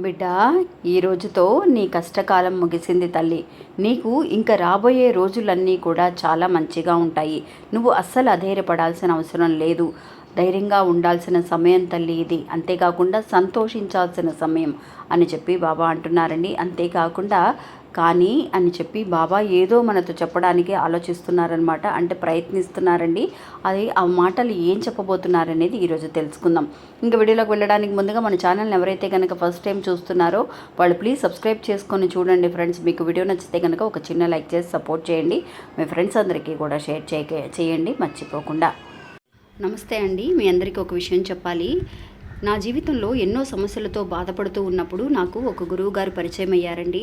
బిడ్డ ఈ రోజుతో నీ కష్టకాలం ముగిసింది తల్లి. నీకు ఇంకా రాబోయే రోజులన్నీ కూడా చాలా మంచిగా ఉంటాయి. నువ్వు అస్సలు అధైర్యపడాల్సిన అవసరం లేదు. ధైర్యంగా ఉండాల్సిన సమయం తల్లి ఇది. అంతేకాకుండా సంతోషించాల్సిన సమయం అని చెప్పి బాబా అంటున్నారండి. అంతేకాకుండా కానీ అని చెప్పి బాబా ఏదో మనతో చెప్పడానికి ఆలోచిస్తున్నారనమాట అంటే ప్రయత్నిస్తున్నారండి. అది ఆ మాటలు ఏం చెప్పబోతున్నారనేది ఈరోజు తెలుసుకుందాం. ఇంకా వీడియోలోకి వెళ్ళడానికి ముందుగా మన ఛానల్ని ఎవరైతే కనుక ఫస్ట్ టైం చూస్తున్నారో వాళ్ళు ప్లీజ్ సబ్స్క్రైబ్ చేసుకొని చూడండి ఫ్రెండ్స్. మీకు వీడియో నచ్చితే కనుక ఒక చిన్న లైక్ చేసి సపోర్ట్ చేయండి. మీ ఫ్రెండ్స్ అందరికీ కూడా షేర్ చేయండి. మర్చిపోకుండా. నమస్తే అండి. మీ అందరికీ ఒక విషయం చెప్పాలి. నా జీవితంలో ఎన్నో సమస్యలతో బాధపడుతూ ఉన్నప్పుడు నాకు ఒక గురువు గారు పరిచయం అయ్యారండి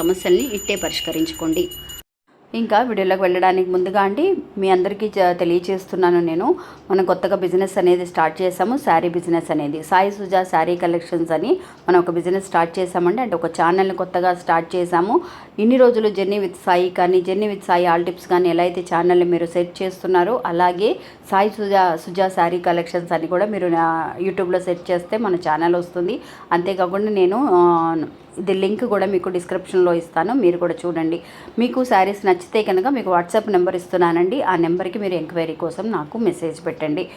సమస్యల్ని ఇట్టే పరిష్కరించుకోండి. ఇంకా వీడియోలోకి వెళ్ళడానికి ముందుగా అండి మీ అందరికీ తెలియచేస్తున్నాను నేను. మనం కొత్తగా బిజినెస్ అనేది స్టార్ట్ చేసాము శారీ బిజినెస్ అనేది. సాయి సుజా శారీ కలెక్షన్స్ అని మనం ఒక బిజినెస్ స్టార్ట్ చేసామండి అంటే ఒక ఛానల్ని కొత్తగా స్టార్ట్ చేసాము ఇన్ని రోజులు జర్నీ విత్ సాయి కానీ journey with Sai all tips కానీ ఎలా అయితే ఛానల్ని మీరు సెట్ చేస్తున్నారో అలాగే సాయి సుజా సుజా శారీ కలెక్షన్స్ అని కూడా మీరు యూట్యూబ్లో సెట్ చేస్తే మన ఛానల్ వస్తుంది. అంతేకాకుండా నేను ఇది లింక్ కూడా మీకు డిస్క్రిప్షన్లో ఇస్తాను మీరు కూడా చూడండి. మీకు శారీస్ నచ్చితే కనుక మీకు వాట్సాప్ నెంబర్ ఇస్తున్నానండి. ఆ నెంబర్కి మీరు ఎంక్వైరీ కోసం నాకు మెసేజ్ పెట్టండి.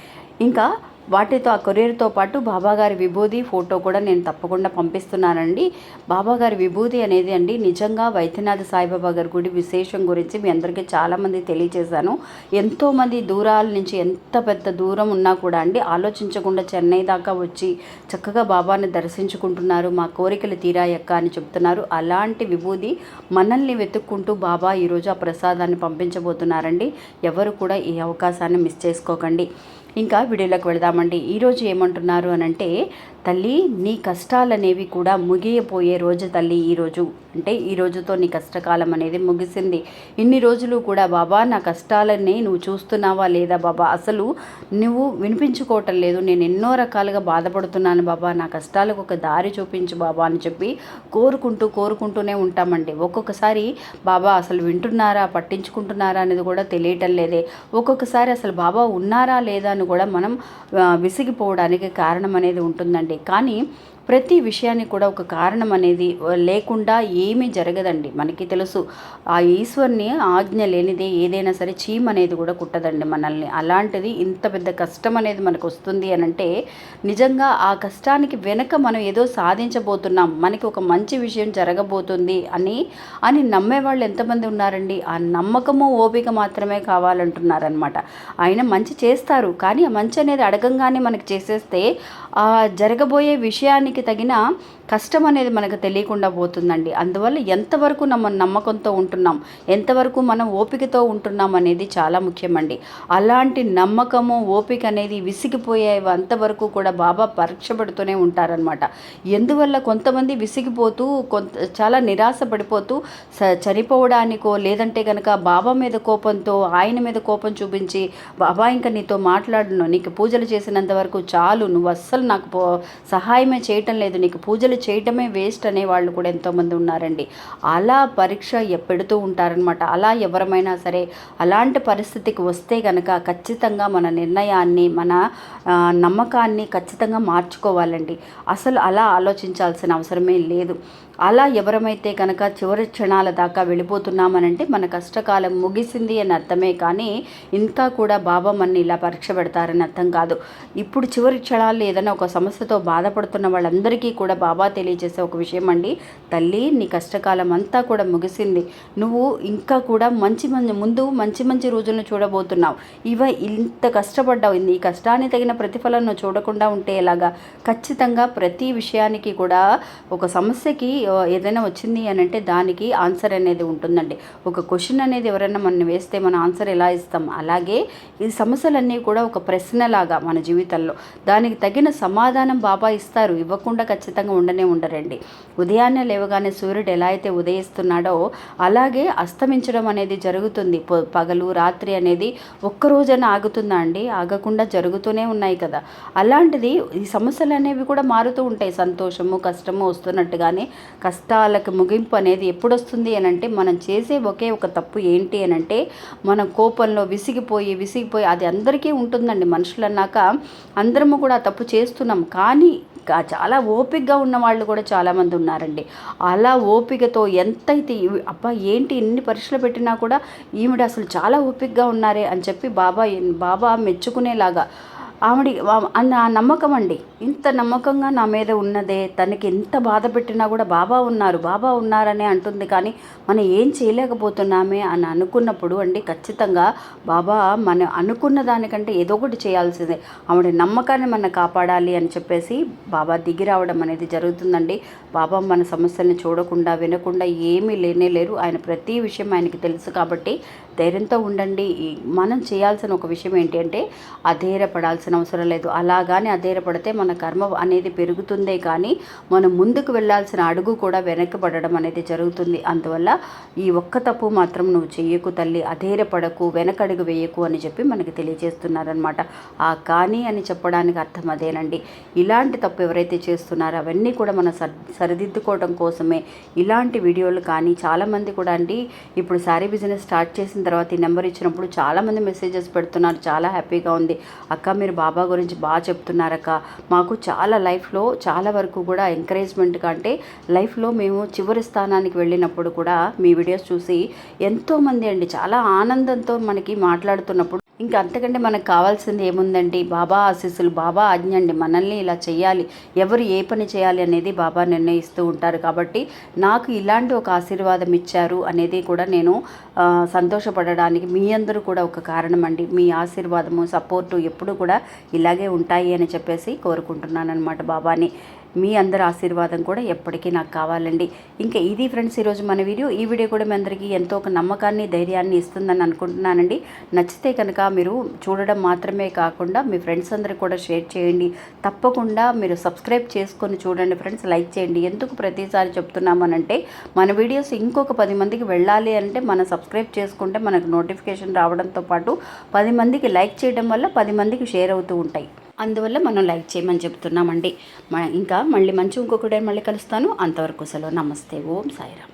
ఇంకా వాటితో ఆ కొరియర్తో పాటు బాబాగారి విభూది ఫోటో కూడా నేను తప్పకుండా పంపిస్తున్నానండి. బాబాగారి విభూది అనేది అండి నిజంగా వైద్యనాథ సాయిబాబా గారి గుడి విశేషం గురించి మీ అందరికీ చాలామంది తెలియజేశాను ఎంతోమంది దూరాల నుంచి ఎంత పెద్ద దూరం ఉన్నా కూడా అండి ఆలోచించకుండా చెన్నై దాకా వచ్చి చక్కగా బాబాని దర్శించుకుంటున్నారు మా కోరికలు తీరాయక్క అని చెప్తున్నారు. అలాంటి విభూది మనల్ని వెతుక్కుంటూ బాబా ఈరోజు ఆ ప్రసాదాన్ని పంపించబోతున్నారండి. ఎవరు కూడా ఈ అవకాశాన్ని మిస్ చేసుకోకండి. ఇంకా వీడియోలోకి వెళదామండి. ఈరోజు ఏమంటున్నారు అని అంటే తల్లి నీ కష్టాలనేవి కూడా ముగియపోయే రోజు తల్లి ఈరోజు అంటే ఈ రోజుతో నీ కష్టకాలం అనేది ముగిసింది. ఇన్ని రోజులు కూడా బాబా నా కష్టాలని నువ్వు చూస్తున్నావా లేదా బాబా? అసలు నువ్వు వినిపించుకోవటం లేదు. నేను ఎన్నో రకాలుగా బాధపడుతున్నాను బాబా. నా కష్టాలకు ఒక దారి చూపించు బాబా అని చెప్పి కోరుకుంటూ కోరుకుంటూనే ఉంటామండి. ఒక్కొక్కసారి బాబా అసలు వింటున్నారా? పట్టించుకుంటున్నారా? అనేది కూడా తెలియటం లేదే. ఒక్కొక్కసారి అసలు బాబా ఉన్నారా లేదా? అని కూడా మనం విసిగిపోవడానికి కారణం అనేది ఉంటుందండి. కానీ ప్రతి విషయానికి కూడా ఒక కారణం అనేది లేకుండా ఏమీ జరగదండి. మనకి తెలుసు ఆ ఈశ్వర్ని ఆజ్ఞ లేనిదే ఏదైనా సరే చీమ అనేది కూడా కుట్టదండి మనల్ని. అలాంటిది ఇంత పెద్ద కష్టం అనేది మనకు వస్తుంది అని అంటే నిజంగా ఆ కష్టానికి వెనక మనం ఏదో సాధించబోతున్నాం మనకి ఒక మంచి విషయం జరగబోతుంది అని అని నమ్మే వాళ్ళు ఎంతమంది ఉన్నారండి? ఆ నమ్మకము ఓపిక మాత్రమే కావాలంటున్నారనమాట ఆయన మంచి చేస్తారు కానీ ఆ మంచి అనేది అడగంగానే మనకి చేసేస్తే ఆ జరగబోయే విషయానికి తగిన కష్టం అనేది మనకు తెలియకుండా పోతుందండి. అందువల్ల ఎంతవరకు నమ్మ నమ్మకంతో ఉంటున్నాం ఎంతవరకు మనం ఓపికతో ఉంటున్నాం అనేది చాలా ముఖ్యమండి. అలాంటి నమ్మకము ఓపిక అనేది విసిగిపోయే అంతవరకు కూడా బాబా పరీక్ష పడుతూనే ఉంటారనమాట ఎందువల్ల కొంతమంది విసిగిపోతూ కొంత చాలా నిరాశ పడిపోతూ చనిపోవడానికో లేదంటే కనుక బాబా మీద కోపంతో ఆయన మీద కోపం చూపించి బాబా ఇంకా నీతో మాట్లాడను నీకు పూజలు చేసినంత వరకు చాలు నువ్వు అస్సలు నాకు సహాయమే చేయటం లేదు నీకు పూజలు చేయటమే వేస్ట్ అనే వాళ్ళు కూడా ఎంతోమంది ఉన్నారండి. అలా పరీక్ష పెడుతూ ఉంటారనమాట అలా ఎవరమైనా సరే అలాంటి పరిస్థితికి వస్తే కనుక ఖచ్చితంగా మన నిర్ణయాన్ని మన నమ్మకాన్ని ఖచ్చితంగా మార్చుకోవాలండి. అసలు అలా ఆలోచించాల్సిన అవసరమే లేదు. అలా ఎవరమైతే కనుక చివరి క్షణాల దాకా వెళ్ళిపోతున్నామనంటే మన కష్టకాలం ముగిసింది అని అర్థమే కానీ ఇంకా కూడా బాబా మన ఇలా పరీక్ష పెడతారని అర్థం కాదు. ఇప్పుడు చివరి క్షణాల్లో ఏదైనా ఒక సమస్యతో బాధపడుతున్న వాళ్ళందరికీ కూడా బాబా తెలియజేసే ఒక విషయం అండి తల్లి నీ కష్టకాలం అంతా కూడా ముగిసింది. నువ్వు ఇంకా కూడా మంచి మంచి ముందు మంచి మంచి రోజులను చూడబోతున్నావు. ఇవ ఇంత కష్టపడ్డావు. ఈ కష్టాన్ని తగిన ప్రతిఫలం నువ్వు చూడకుండా ఉంటే ఎలాగా? ఖచ్చితంగా ప్రతి విషయానికి కూడా ఒక సమస్యకి ఏదైనా వచ్చింది అని అంటే దానికి ఆన్సర్ అనేది ఉంటుందండి. ఒక క్వశ్చన్ అనేది ఎవరైనా మనం వేస్తే మన ఆన్సర్ ఎలా ఇస్తాం? అలాగే ఈ సమస్యలన్నీ కూడా ఒక ప్రశ్నలాగా మన జీవితంలో. దానికి తగిన సమాధానం బాబా ఇస్తారు. ఇవ్వకుండా ఖచ్చితంగా ఉండనే ఉండరండి. ఉదయాన్నే లేవగానే సూర్యుడు ఎలా అయితే ఉదయిస్తున్నాడో అలాగే అస్తమించడం అనేది జరుగుతుంది. పగలు రాత్రి అనేది ఒక్కరోజన ఆగుతుందా అండి? ఆగకుండా జరుగుతూనే ఉన్నాయి కదా. అలాంటిది ఈ సమస్యలు అనేవి కూడా మారుతూ ఉంటాయి. సంతోషము కష్టము వస్తున్నట్టుగానే కష్టాలకు ముగింపు అనేది ఎప్పుడు వస్తుంది అని అంటే మనం చేసే ఒకే ఒక తప్పు ఏంటి అని అంటే మనం కోపంలో విసిగిపోయి విసిగిపోయి అది అందరికీ ఉంటుందండి. మనుషులు అన్నాక అందరము కూడా తప్పు చేస్తున్నాం. కానీ చాలా ఓపికగా ఉన్న వాళ్ళు కూడా చాలామంది ఉన్నారండి. అలా ఓపికతో ఎంతైతే అబ్బా ఏంటి ఇన్ని పరీక్షలు పెట్టినా కూడా ఈవిడ అసలు చాలా ఓపికగా ఉన్నారే అని చెప్పి బాబా బాబా మెచ్చుకునేలాగా ఆవిడ అన్న ఆ నమ్మకం అండి. ఇంత నమ్మకంగా నా మీద ఉన్నదే తనకి ఎంత బాధ పెట్టినా కూడా బాబా ఉన్నారు బాబా ఉన్నారనే అంటుంది. కానీ మనం ఏం చేయలేకపోతున్నామే అని అనుకున్నప్పుడు అండి ఖచ్చితంగా బాబా మనం అనుకున్న దానికంటే ఏదో ఒకటి చేయాల్సిందే. ఆవిడ నమ్మకాన్ని మనం కాపాడాలి అని చెప్పేసి బాబా దిగి రావడం అనేది జరుగుతుందండి. బాబా మన సమస్యల్ని చూడకుండా వినకుండా ఏమీ లేనే లేరు. ఆయన ప్రతి విషయం ఆయనకి తెలుసు కాబట్టి ధైర్యంతో ఉండండి. మనం చేయాల్సిన ఒక విషయం ఏంటి అంటే అధైర్యపడాల్సిన అవసరం లేదు. అలాగానే అధైర్యపడితే మన కర్మ అనేది పెరుగుతుందే కానీ మనం ముందుకు వెళ్ళాల్సిన అడుగు కూడా వెనకబడడం అనేది జరుగుతుంది. అందువల్ల ఈ ఒక్క తప్పు మాత్రం నువ్వు చెయ్యకు తల్లి అధైర్యపడకు వెనకడుగు వేయకు అని చెప్పి మనకి తెలియజేస్తున్నారనమాట ఆ కానీ అని చెప్పడానికి అర్థం అదేనండి. ఇలాంటి తప్పు ఎవరైతే చేస్తున్నారో అవన్నీ కూడా మనం సర్ సరిదిద్దుకోవడం కోసమే. ఇలాంటి వీడియోలు కానీ చాలామంది కూడా అండి ఇప్పుడు శారీ బిజినెస్ స్టార్ట్ చేసిన తర్వాత ఈ నెంబర్ ఇచ్చినప్పుడు చాలామంది మెసేజెస్ పెడుతున్నారు. చాలా హ్యాపీగా ఉంది. అక్క మీరు బాబా గురించి బాగా చెప్తున్నారక్క. మాకు చాలా లైఫ్లో చాలా వరకు కూడా ఎంకరేజ్మెంట్ అంటే లైఫ్లో మేము చివరి స్థానానికి వెళ్ళినప్పుడు కూడా మీ వీడియోస్ చూసి ఎంతోమంది అండి చాలా ఆనందంతో మనకి మాట్లాడుతున్నప్పుడు ఇంకా అంతకంటే మనకు కావాల్సింది ఏముందండి? బాబా ఆశీస్సులు బాబా ఆజ్ఞ అండి. మనల్ని ఇలా చేయాలి ఎవరు ఏ పని చేయాలి అనేది బాబా నిర్ణయిస్తూ ఉంటారు. కాబట్టి నాకు ఇలాంటి ఒక ఆశీర్వాదం ఇచ్చారు అనేది కూడా నేను సంతోషపడడానికి మీ అందరూ కూడా ఒక కారణం అండి మీ ఆశీర్వాదము సపోర్టు ఎప్పుడు కూడా ఇలాగే ఉంటాయి అని చెప్పేసి కోరుకుంటున్నాను అనమాట బాబాని. మీ అందరి ఆశీర్వాదం కూడా ఎప్పటికీ నాకు కావాలండి. ఇంకా ఇది ఫ్రెండ్స్ ఈరోజు మన వీడియో. ఈ వీడియో కూడా మీ అందరికీ ఎంతో ఒక నమ్మకాన్ని ధైర్యాన్ని ఇస్తుందని అనుకుంటున్నానండి. నచ్చితే కనుక మీరు చూడడం మాత్రమే కాకుండా మీ ఫ్రెండ్స్ అందరికి కూడా షేర్ చేయండి. తప్పకుండా మీరు సబ్స్క్రైబ్ చేసుకొని చూడండి ఫ్రెండ్స్. లైక్ చేయండి. ఎందుకు ప్రతిసారి చెప్తున్నామనంటే మన వీడియోస్ ఇంకొక పది మందికి వెళ్ళాలి అంటే మనం సబ్స్క్రైబ్ చేసుకుంటే మనకు నోటిఫికేషన్ రావడంతో పాటు పది మందికి లైక్ చేయడం వల్ల పది మందికి షేర్ అవుతూ ఉంటాయి. అందువల్ల మనం లైక్ చేయమని చెప్తున్నామండి ఇంకా మళ్ళీ మంచి ఇంకొకటి మళ్ళీ కలుస్తాను. అంతవరకు సెలవు. నమస్తే. ఓం సాయిరామ్.